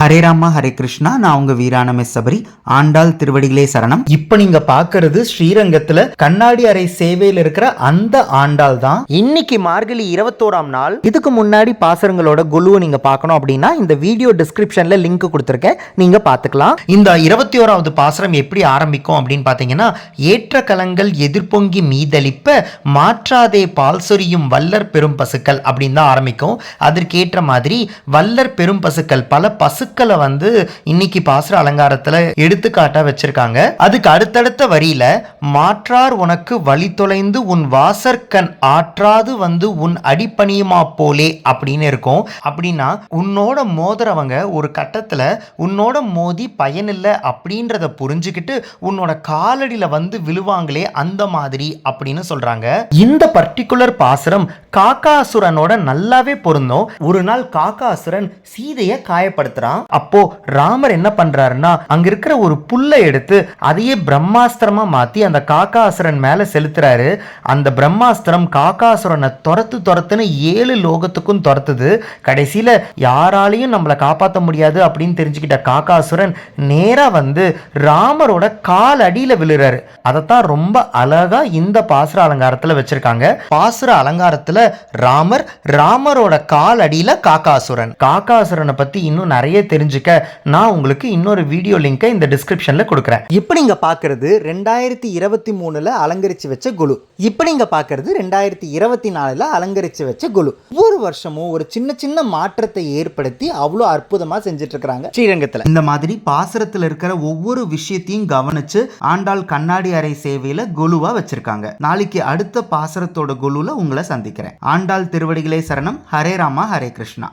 ஹரே ராமா ஹரே கிருஷ்ணா. நான் உங்க வீரான மிஸ் சபரி. ஆண்டாள் திருவடிகளே சரணம். இப்போ நீங்க பாக்குறது ஸ்ரீரங்கத்துல கண்ணாடி அறை சேவையில் இருக்கிற அந்த ஆண்டாள் தான். இன்னைக்கு மார்கழி இருபத்தோராம் நாள். இதுக்கு முன்னாடி பாசரங்களோட குழுவை நீங்க பார்க்கணும் அப்படின்னா இந்த வீடியோ டிஸ்கிரிப்ஷன்ல லிங்க் கொடுத்துருக்கேன். நீங்க பார்த்துக்கலாம். இந்த இருபத்தி ஓராவது பாசரம் எப்படி ஆரம்பிக்கும் அப்படின்னு பார்த்தீங்கன்னா ஏற்ற கலங்கள் எதிர்பொங்கி மீதளிப்ப மாற்றாதே பால் சொரியும் வல்லர் பெரும் பசுக்கள் அப்படின்னு தான் ஆரம்பிக்கும். அதற்கேற்ற மாதிரி வல்லர் பெரும் பசுக்கள் பல பசுக்களை வந்து இன்னைக்கு பாசுர அலங்காரத்துல எடுத்துக்காட்டா வச்சிருக்காங்க. அதுக்கு அடுத்தடுத்த வரியில மாற்றார் உனக்கு வழி தொலைந்து உன் வாசற்கண் ஆற்றாது வந்து உன் அடிப்பணியுமா போலே அப்படின்னு இருக்கும். அப்படின்னா உன்னோட மோதுறவங்க ஒரு கட்டத்துல உன்னோட மோதி பயனில்லை அப்படின்றத புரிஞ்சுக்கிட்டு உன்னோட காலடியில வந்து விழுவாங்களே அந்த மாதிரி அப்படின்னு சொல்றாங்க. இந்த பர்டிகுலர் பாசுரம் காக்காசுரனோட நல்லாவே பொருந்தும் ஒரு நாள் காக்காசுரன் சீதையை காயப்படுத்துறான். அப்போ ராமர் என்ன பண்றாருன்னா அங்க இருக்கிற ஒரு புல்லை எடுத்து அதையே பிரம்மாஸ்திரமா மாத்தி அந்த காக்காசுரன் மேல செலுத்துறாரு. அந்த பிரம்மாஸ்திரம் காக்காசுரனை துரத்து துரத்துன்னு ஏழு லோகத்துக்கும் துரத்துது. கடைசியில யாராலையும் நம்மளை காப்பாற்ற முடியாது அப்படின்னு தெரிஞ்சுக்கிட்ட காக்காசுரன் நேரா வந்து ராமரோட கால் அடியில விழுறாரு. அதைத்தான் ரொம்ப அழகா இந்த பாசுர அலங்காரத்துல வச்சிருக்காங்க. பாசுர அலங்காரத்துல ராமர் ராமரோட கால் அடியில காக்காசுரன். காக்காசுரனை பத்தி இன்னும் நிறைய தெரிஞ்சுக்க நான் உங்களுக்கு இன்னொரு வீடியோ லிங்கை இந்த டிஸ்கிரிப்ஷன்ல கொடுக்குறேன். இப்போ நீங்க பாக்குறது ரெண்டாயிரத்தி இருபத்தி மூணுல அலங்கரிச்சு வச்ச குழு. இப்போ நீங்க பாக்குறது ரெண்டாயிரத்தி இருபத்தி நாலுல அலங்கரிச்சு வச்ச குழு. ஒவ்வொரு வருஷமும் ஒரு சின்ன சின்ன மாற்றத்தை ஏற்படுத்தி அவ்வளோ அற்புதமா செஞ்சுட்டு இருக்கிறாங்க ஸ்ரீரங்கத்துல. இந்த மாதிரி பாசுரத்துல இருக்கிற ஒவ்வொரு விஷயத்தையும் கவனிச்சு ஆண்டாள் கண்ணாடி அறை சேவையில குழுவா வச்சிருக்காங்க. நாளைக்கு அடுத்த பாசுரத்தோட குழுல உங்களை சந்திக்கிறேன். ஆண்டாள் திருவடிகளே சரணம். ஹரே ராமா ஹரே கிருஷ்ணா.